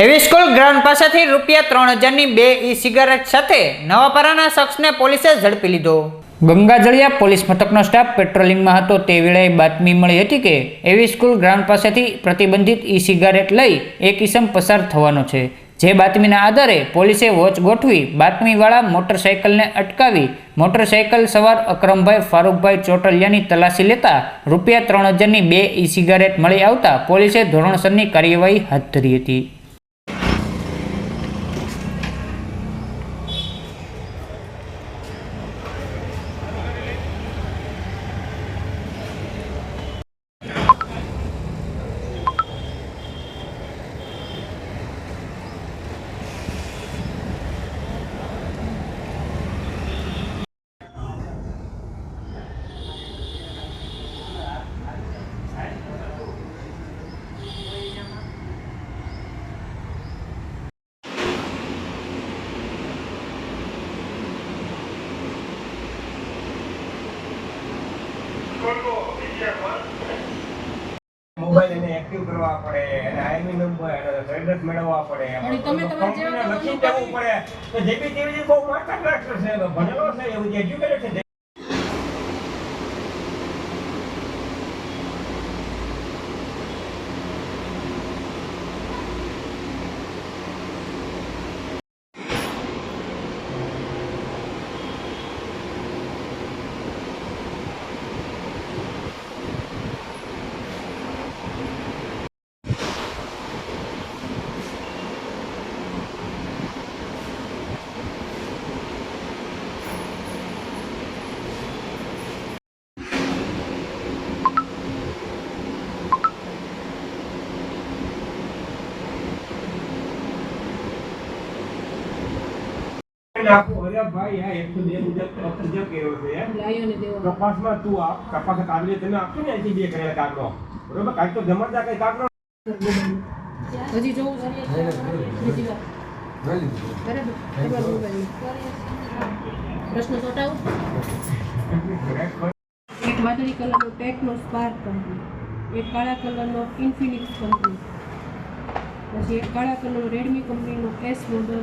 એવી school ground પાસેથી રૂપિયા ત્રણ હજારની બે ઈ સિગારેટ સાથે નવાપરાના શખ્સને પોલીસે ઝડપી લીધો. ગંગાજળિયા પોલીસ મથકનો સ્ટાફ પેટ્રોલિંગમાં હતો. તે વેળાએ બાતમી મળી હતી કે એવી સ્કૂલ ગ્રાઉન્ડ પાસેથી પ્રતિબંધિત ઈ સિગારેટ લઈ એક ઇસમ પસાર થવાનો છે. જે બાતમીના આધારે પોલીસે વોચ ગોઠવી બાતમીવાળા મોટરસાઇકલને અટકાવી મોટરસાઇકલ સવાર અકરમભાઈ ફારૂકભાઈ ચોટલિયાની તલાશી લેતા રૂપિયા ત્રણ હજારની બે ઈ સિગારેટ મળી આવતા પોલીસે ધોરણસરની કાર્યવાહી હાથ ધરી હતી. મોબાઈલ એને એક્ટિવ કરવા પડે એને આઈએમઈ નંબર એને એડ્રેસ મેળવવા પડે. અને તમે તમારા જેવા લખી દેવું પડે. તો જેબી તેવી બહુ માસ્ટર છે ભણેલો છે એવું એજ્યુકેટેડ છે આપું અરે ભાઈ આ એકસો બે મુજબ ડોક્ટર જે છે એમ. લાયોને દેવો. કપાસમાં તું આપ કપાસ કાગળી તને આપશું ને અહીંથી બે કરેલા કાગડો બરોબર? કાંઈક તો જમણતા કઈ કાગડો હજી જોવું છે. બરાબર. પ્રશ્ન ચોટાવું. એક વાદળી કલરનો ટેકનો સ્પાર્ક કંપની એક કાળા કલરનો ઇન્ફિનિક્સ કંપની પછી એક કાળા કલરનો રેડમી કંપનીનો એસ મોડલ.